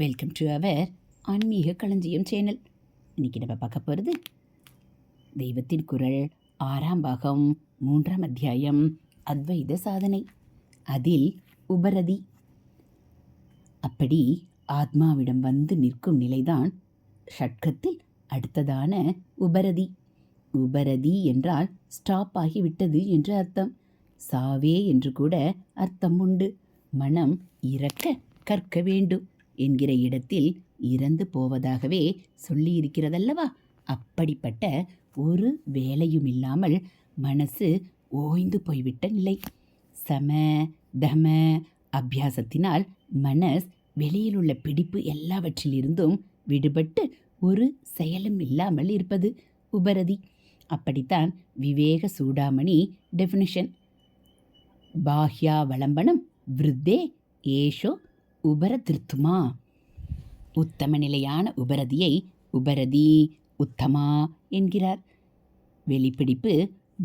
Welcome to our ஆன்மீக களஞ்சியம் channel இன்னைக்கு நம்ம பார்க்க போகிறது தெய்வத்தின் குரல் ஆறாம் பாகம் மூன்றாம் அத்தியாயம் அத்வைத சாதனை. அதில் உபரதி. அப்படி ஆத்மாவிடம் வந்து நிற்கும் நிலைதான் ஷட்கத்தில் அடுத்ததான உபரதி. உபரதி என்றால் ஸ்டாப் ஆகிவிட்டது என்று அர்த்தம். சாவே என்று கூட அர்த்தம் உண்டு. மனம் இறக்க கற்க வேண்டும். என்கிற இடத்தில் இறந்து போவதாகவே சொல்லியிருக்கிறதல்லவா? அப்படிப்பட்ட ஒரு வேலையும் இல்லாமல் மனசு ஓய்ந்து போய்விட்ட நிலை. சம தம அபியாசத்தினால் மனஸ் வெளியில் உள்ள பிடிப்பு எல்லாவற்றிலிருந்தும் விடுபட்டு ஒரு செயலும் இல்லாமல் இருப்பது உபரதி. அப்படித்தான் விவேக சூடாமணி டெஃபினிஷன் பாஹ்யாவலம்பனம் விருத்தே ஏஷோ உபர திருத்துமா உத்தம நிலையான உபரதியை உபரதி உத்தமா என்கிறார். வெளிப்பிடிப்பு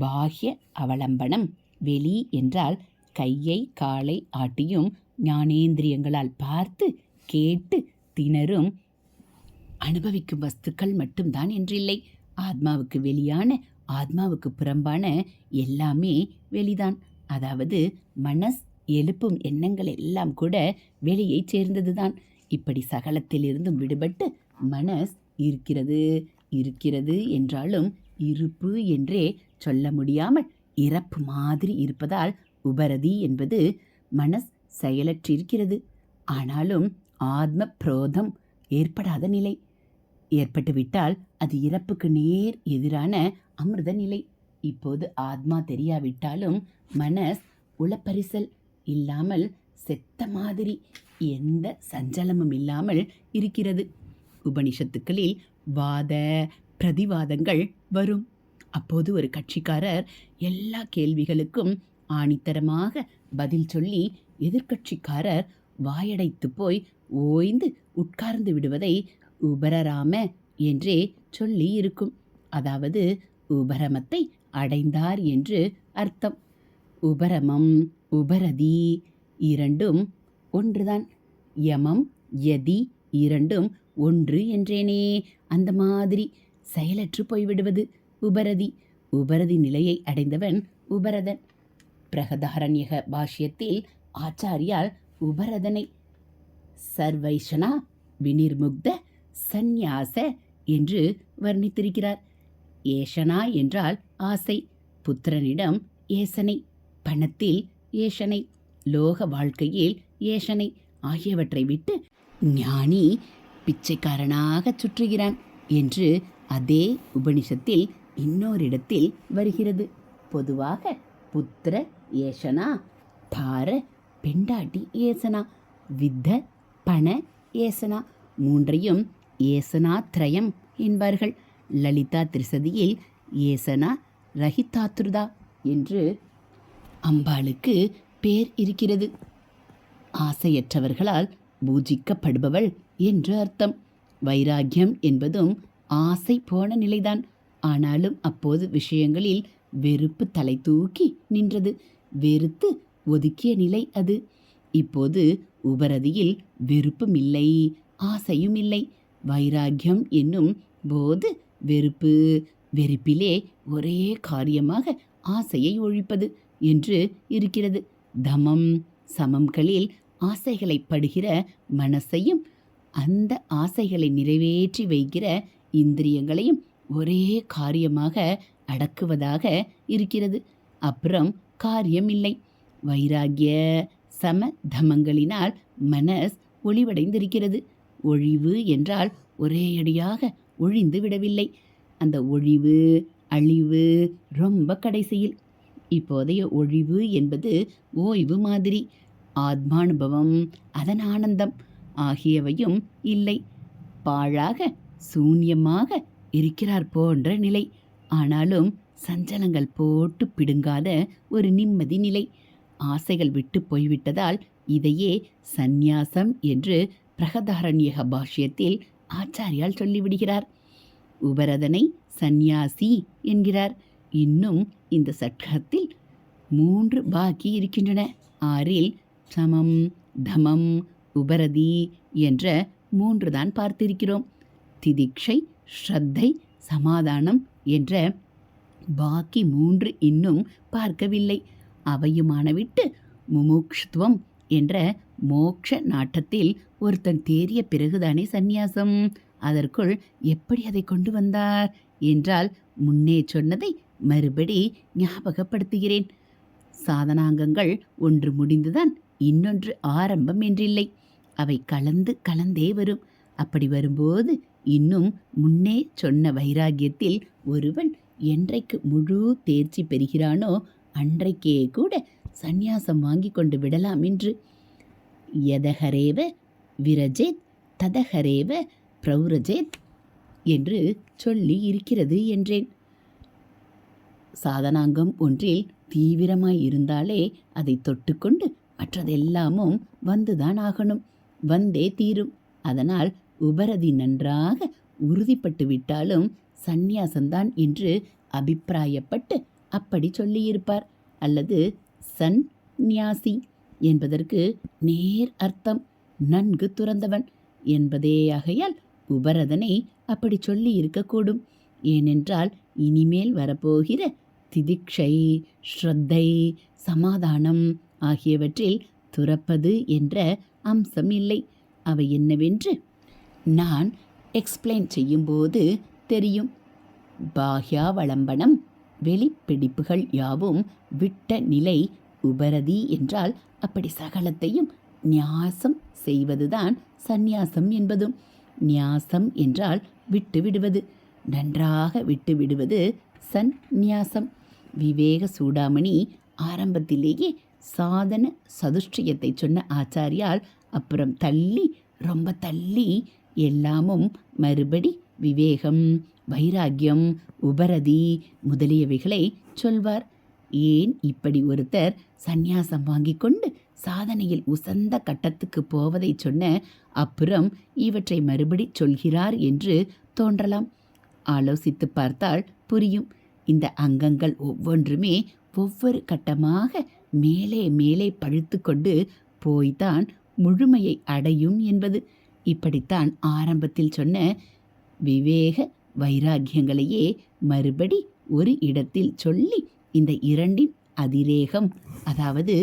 பாஹ்ய அவலம்பனம் வெளி என்றால் கையை காலை ஆட்டியும் ஞானேந்திரியங்களால் பார்த்து கேட்டு திணறும் அனுபவிக்கும் வஸ்துக்கள் மட்டும்தான் என்றில்லை. ஆத்மாவுக்கு வெளியான ஆத்மாவுக்கு புறம்பான எல்லாமே வெளிதான். அதாவது மனஸ் எழுப்பும் எண்ணங்கள் எல்லாம் கூட வெளியை சேர்ந்ததுதான். இப்படி சகலத்திலிருந்தும் விடுபட்டு மனஸ் இருக்கிறது இருக்கிறது என்றாலும் இருப்பு என்றே சொல்ல முடியாமல் இறப்பு மாதிரி இருப்பதால் உபரதி என்பது மனஸ் செயலற்றிருக்கிறது. ஆனாலும் ஆத்ம புரோதம் ஏற்படாத நிலை. ஏற்பட்டுவிட்டால் அது இறப்புக்கு நேர் எதிரான அமிர்த நிலை. இப்போது ஆத்மா தெரியாவிட்டாலும் மனஸ் உளப்பரிசல். இல்லாமல் செத்த மாதிரி எந்த சஞ்சலமும் இல்லாமல் இருக்கிறது. உபனிஷத்துக்களில் வாத பிரதிவாதங்கள் வரும். அப்போது ஒரு கட்சிக்காரர் எல்லா கேள்விகளுக்கும் ஆணித்தரமாக பதில் சொல்லி எதிர்க்கட்சிக்காரர் வாயடைத்து போய் ஓய்ந்து உட்கார்ந்து விடுவதை உபரராம என்றே சொல்லி இருக்கும். அதாவது உபரமத்தை அடைந்தார் என்று அர்த்தம். உபரமம் உபரதி இரண்டும் ஒன்றுதான். யமம் யதி இரண்டும் ஒன்று என்றேனே. அந்த மாதிரி செயலற்று போய்விடுவது உபரதி. உபரதி நிலையை அடைந்தவன் உபரதன். பிரகதாரண்யக பாஷ்யத்தில் ஆச்சாரியால் உபரதனை. சர்வைஷனா வினிர்முக்த சந்நியாச என்று வர்ணித்திருக்கிறார். ஏஷனா என்றால் ஆசை புத்திரனிடம் ஏசனை. பணத்தில் ஏஷனை லோக வாழ்க்கையில் ஏஷனை ஆகியவற்றை விட்டு ஞானி பிச்சைக்காரனாக சுற்றுகிறான் என்று அதே உபனிஷத்தில் இன்னோரிடத்தில் வருகிறது. பொதுவாக புத்திர ஏசனா தார பெண்டாட்டி ஏசனா வித்த பண ஏசனா மூன்றையும் ஏசனா திரயம் என்பார்கள். லலிதா திரிசதியில் ஏசனா ரஹிதாத்ருதா என்று அம்பாளுக்கு பேர் இருக்கிறது. ஆசையற்றவர்களால் பூஜிக்கப்படுபவள் என்று அர்த்தம். வைராக்கியம் என்பதும் ஆசை போன நிலைதான். ஆனாலும் அப்போது விஷயங்களில் வெறுப்பு தலை தூக்கி நின்றது. வெறுத்து ஒதுக்கிய நிலை அது. இப்போது உபரதியில் வெறுப்பும் இல்லை ஆசையும் இல்லை. வைராக்கியம் என்னும் போது வெறுப்பு வெறுப்பிலே ஒரே காரியமாக ஆசையை ஒழிப்பது. என்று இருக்கிறது. தமம் சமம்களில் ஆசைகளை படுகிற மனசையும் அந்த ஆசைகளை நிறைவேற்றி வைக்கிற இந்திரியங்களையும் ஒரே காரியமாக அடக்குவதாக இருக்கிறது. அப்புறம் காரியம் இல்லை. வைராகிய சம தமங்களினால் மனஸ் ஒளிவடைந்திருக்கிறது. ஒழிவு என்றால் ஒரேயடியாக ஒழிந்து விடவில்லை. அந்த ஒழிவு அழிவு ரொம்ப கடைசியில். இப்போதைய ஒழிவு என்பது ஓய்வு மாதிரி. ஆத்மானுபவம் அதன் ஆனந்தம் ஆகியவையும் இல்லை. பாழாக சூன்யமாக இருக்கிறார் போன்ற நிலை. ஆனாலும் சஞ்சலங்கள் போட்டு பிடுங்காத ஒரு நிம்மதி நிலை. ஆசைகள் விட்டு போய்விட்டதால் இதையே சந்நியாசம் என்று பிரகதாரண்யக பாஷ்யத்தில் ஆச்சாரியால் சொல்லிவிடுகிறார். உபரதனை சந்நியாசி என்கிறார். இன்னும் இந்த சட்கத்தில் மூன்று பாக்கி இருக்கின்றன. ஆறில் சமம் தமம் உபரதி என்ற மூன்று தான் பார்த்திருக்கிறோம். திதிக்ஷை ஸ்ரத்தை சமாதானம் என்ற பாக்கி மூன்று இன்னும் பார்க்கவில்லை. அவையுமான விட்டு என்ற மோக்ஷ நாட்டத்தில் ஒருத்தன் தேறிய பிறகுதானே சந்நியாசம். அதற்குள் எப்படி அதை கொண்டு வந்தார்? என்றால் முன்னே சொன்னதை மறுபடி ஞாபகப்படுத்துகிறேன். சாதனாங்கங்கள் ஒன்று முடிந்துதான் இன்னொன்று ஆரம்பம் என்றில்லை. அவை கலந்து கலந்தே வரும். அப்படி வரும்போது இன்னும் முன்னே சொன்ன வைராகியத்தில் ஒருவன் என்றைக்கு முழு தேர்ச்சி பெறுகிறானோ அன்றைக்கே கூட சந்நியாசம் வாங்கி கொண்டு விடலாம் என்று. யதஹரேவ விரஜேத் ததஹரேவ பிரௌரஜேத் என்று சொல்லி இருக்கிறது என்றேன். சாதனாங்கம் ஒன்றில் தீவிரமாய் இருந்தாலே அதை தொட்டுக்கொண்டு மற்றதெல்லாமும் வந்துதான் ஆகணும். வந்தே தீரும். அதனால் உபரதி நன்றாக உறுதிப்பட்டு விட்டாலும் சந்நியாசந்தான் என்று அபிப்பிராயப்பட்டு அப்படி சொல்லியிருப்பார். அல்லது சன் நியாசி என்பதற்கு நேர் அர்த்தம். நன்கு துறந்தவன் என்பதேயாகையால் உபரதனை அப்படி சொல்லி இருக்கக்கூடும் ஏனென்றால் இனிமேல் வரப்போகிற திதிக்ஷை ஸ்ரத்தை சமாதானம் ஆகியவற்றில் துறப்பது என்ற அம்சம் இல்லை. அவை என்னவென்று நான் எக்ஸ்பிளைன் செய்யும்போது தெரியும். பாஹ்யாவளம்பனம் வெளிப்பிடிப்புகள் யாவும் விட்ட நிலை உபரதி என்றால் அப்படி சகலத்தையும் நியாசம் செய்வதுதான் சந்நியாசம் என்பதும். நியாசம் என்றால் விட்டு விடுவது. நன்றாக விட்டு விடுவது சந்நியாசம் விவேக சூடாமணி ஆரம்பத்திலேயே சாதன சதுஷ்டியத்தை சொன்ன ஆச்சாரியால் அப்புறம் தள்ளி ரொம்ப தள்ளி எல்லாமும் மறுபடி விவேகம் வைராக்கியம் உபரதி முதலியவைகளை சொல்வார். ஏன் இப்படி ஒருத்தர் சந்நியாசம் வாங்கி கொண்டு சாதனையில் உசந்த கட்டத்துக்கு போவதை சொன்ன அப்புறம் இவற்றை மறுபடி சொல்கிறார் என்று தோன்றலாம். ஆலோசித்து பார்த்தால் புரியும். இந்த அங்கங்கள் ஒவ்வொன்றுமே ஒவ்வொரு கட்டமாக மேலே மேலே பழுத்து கொண்டு போய்தான் முழுமையை அடையும் என்பது. இப்படித்தான் ஆரம்பத்தில் சொன்ன விவேக வைராக்கியங்களையே மறுபடி ஒரு இடத்தில் சொல்லி இந்த இரண்டின் அதிரேகம் அதாவது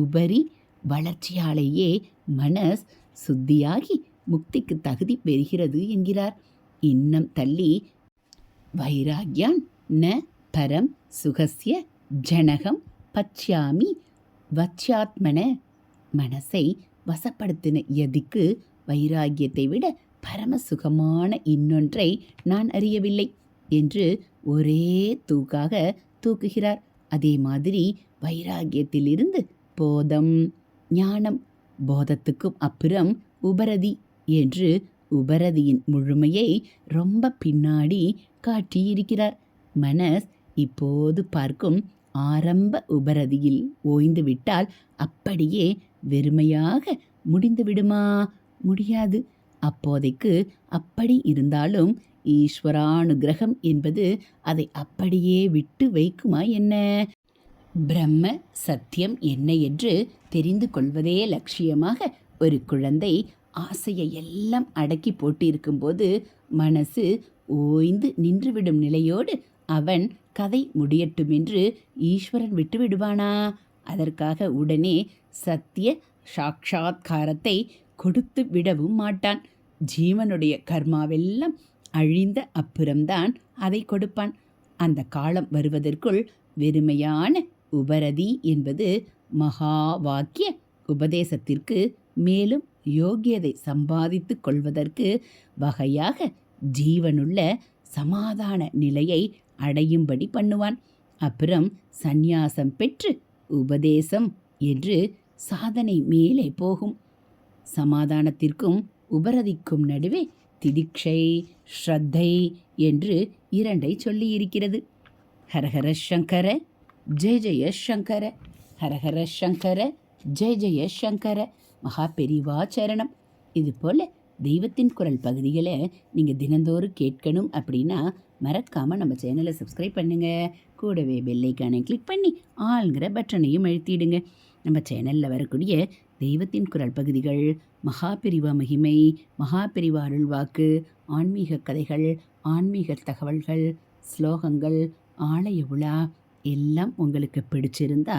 உபரி வளர்ச்சியாலேயே மனஸ் சுத்தியாகி முக்திக்கு தகுதி பெறுகிறது என்கிறார். இன்னம் தள்ளி வைராக்யான் ந பரம் சுகஸ்ய ஜனகம் பச்சாமி வச்சாத்மன மனசை வசப்படுத்தின எதிக்கு வைராகியத்தை விட பரம சுகமான இன்னொன்றை நான் அறியவில்லை என்று ஒரே தூக்காக தூக்குகிறார். அதே மாதிரி வைராகியத்திலிருந்து போதம் ஞானம் போதத்துக்கும் அப்புறம் உபரதி என்று உபரதியின் முழுமையை ரொம்ப பின்னாடி காட்டியிருக்கிறார். மனஸ் இப்போது பார்க்கும் ஆரம்ப உபரதியில் ஓய்ந்துவிட்டால் அப்படியே வெறுமையாக முடிந்து விடுமா முடியாது. அப்போதைக்கு அப்படி இருந்தாலும் ஈஸ்வரானுகிரகம் என்பது அதை அப்படியே விட்டு வைக்குமா என்ன? பிரம்ம சத்தியம் என்ன என்று தெரிந்து கொள்வதே லட்சியமாக ஒரு குழந்தை ஆசையை எல்லாம் அடக்கி போட்டிருக்கும்போது மனசு ஓய்ந்து நின்றுவிடும் நிலையோடு அவன் கதை முடியட்டும் என்று ஈஸ்வரன் விட்டு விடுவானா அதற்காக உடனே சத்திய சாட்சா்காரத்தை கொடுத்து விடவும் மாட்டான். ஜீவனுடைய கர்மாவெல்லாம் அழிந்த அப்புறம்தான் அதை கொடுப்பான். அந்த காலம் வருவதற்குள் வெறுமையான உபரதி என்பது மகா வாக்கிய உபதேசத்திற்கு மேலும் யோகியதை சம்பாதித்து கொள்வதற்கு வகையாக ஜீவனுள்ள சமாதான நிலையை அடையும்படி பண்ணுவான். அப்புறம் சந்நியாசம் பெற்று உபதேசம் என்று சாதனை மேலே போகும். சமாதானத்திற்கும் உபரதிக்கும் நடுவே திதிக்ஷை ஸ்ரத்தை என்று இரண்டை சொல்லியிருக்கிறது. ஹரஹர சங்கர ஜெய ஜெய சங்கர. ஹரஹர சங்கர ஜெய ஜெய சங்கர. மகா பெரிவா சரணம். இது போல் தெய்வத்தின் குரல் பகுதிகளை நீங்கள் தினந்தோறும் கேட்கணும் அப்படின்னா மறக்காமல் நம்ம சேனலை சப்ஸ்கிரைப் பண்ணுங்கள் கூடவே பெல்லைக்கானை கிளிக் பண்ணி ஆளுங்கிற பட்டனையும் அழுத்திடுங்க. நம்ம சேனலில் வரக்கூடிய தெய்வத்தின் குரல் பகுதிகள் மகாபிரிவா மகிமை மகாபிரிவா அருள்வாக்கு ஆன்மீக கதைகள் ஆன்மீக தகவல்கள் ஸ்லோகங்கள் ஆலய உலா எல்லாம் உங்களுக்கு பிடிச்சிருந்தா